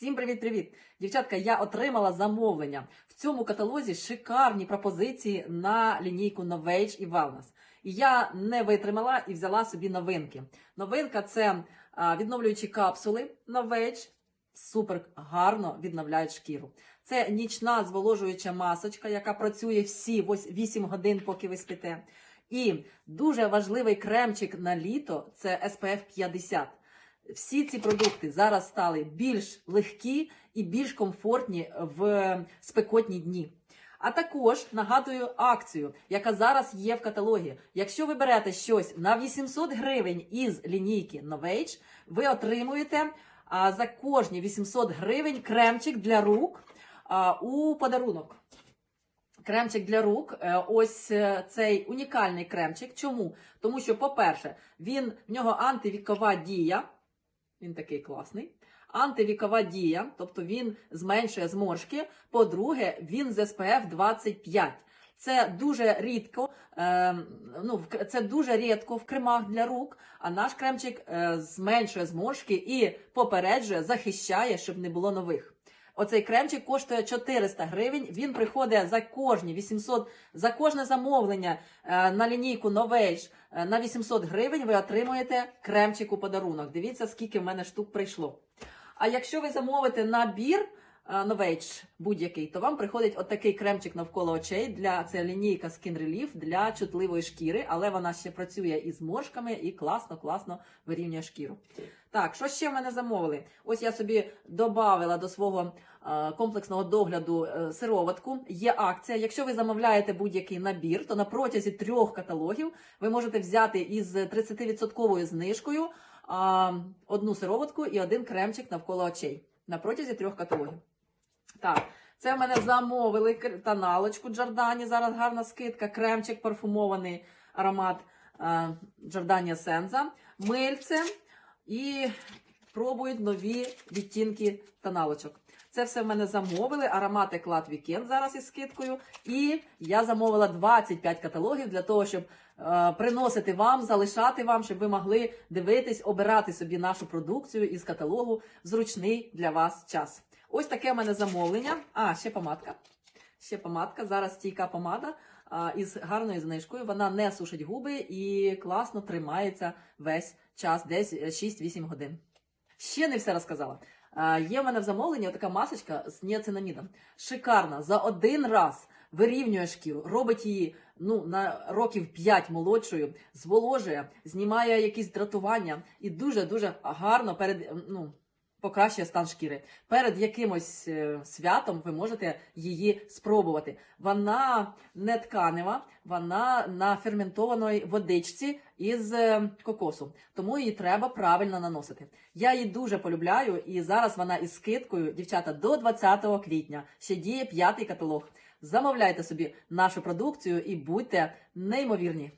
Всім привіт-привіт! Дівчатка, я отримала замовлення. В цьому каталозі шикарні пропозиції на лінійку Novage і Wellness. І я не витримала і взяла собі новинки. Новинка це відновлюючі капсули Novage. Супер гарно відновляють шкіру. Це нічна зволожуюча масочка, яка працює всі 8 годин, поки ви спите. І дуже важливий кремчик на літо це SPF 50. Всі ці продукти зараз стали більш легкі і більш комфортні в спекотні дні. А також нагадую акцію, яка зараз є в каталогі. Якщо ви берете щось на 800 гривень із лінійки Novage, ви отримуєте за кожні 800 гривень кремчик для рук у подарунок. Кремчик для рук, е, ось е, цей унікальний кремчик. Чому? Тому що, по-перше, в нього антивікова дія. Він такий класний. Антивікова дія, тобто він зменшує зморшки. По-друге, він з СПФ 25. Це дуже рідко, е, ну, це дуже рідко в кремах для рук, а наш кремчик е, зменшує зморшки і попереджує, захищає, щоб не було нових. Оцей кремчик коштує 400 гривень. Він приходить за кожні 800, за кожне замовлення е, на лінійку Новейш е, на 800 гривень. Ви отримуєте кремчик у подарунок. Дивіться, скільки в мене штук прийшло. А якщо ви замовите набір Novage будь-який, то вам приходить отакий кремчик навколо очей для це лінійка Skin Relief для чутливої шкіри, але вона ще працює із моршками і класно, класно вирівнює шкіру. Так, що ще в мене замовили? Ось я собі додавила до свого е, комплексного догляду е, сироватку. Є акція. Якщо ви замовляєте будь-який набір, то на протязі трьох каталогів ви можете взяти із 30% знижкою одну сироватку і один кремчик навколо очей на протязі трьох каталогів. Так, це в мене замовили тоналочку Джордані. Зараз гарна скидка, кремчик парфумований аромат Джордані Сенза, мильце і пробують нові відтінки тоналочок. Це все в мене замовили. Аромати Клад Вікенд зараз із скидкою. І я замовила 25 каталогів для того, щоб е, приносити вам, залишати вам, щоб ви могли дивитись, обирати собі нашу продукцію із каталогу зручний для вас час. Ось таке в мене замовлення. А, ще помадка. Ще помадка. Зараз стійка помада а, із гарною знижкою. Вона не сушить губи і класно тримається весь час, десь е, 6-8 годин. Ще не все розказала. А, Є в мене в замовленні така масочка з ніацинамідом. Шикарна. За один раз вирівнює шкіру, робить її ну, на років 5 молодшою, зволожує, знімає якісь дратування і дуже-дуже гарно перед. Ну, Покращує стан шкіри. Перед якимось е, святом ви можете її спробувати. Вона не тканева, вона на ферментованій водичці із е, кокосу, тому її треба правильно наносити. Я її дуже полюбляю, і зараз вона із скидкою, дівчата, до 20 квітня ще діє п'ятий каталог. Замовляйте собі нашу продукцію і будьте неймовірні.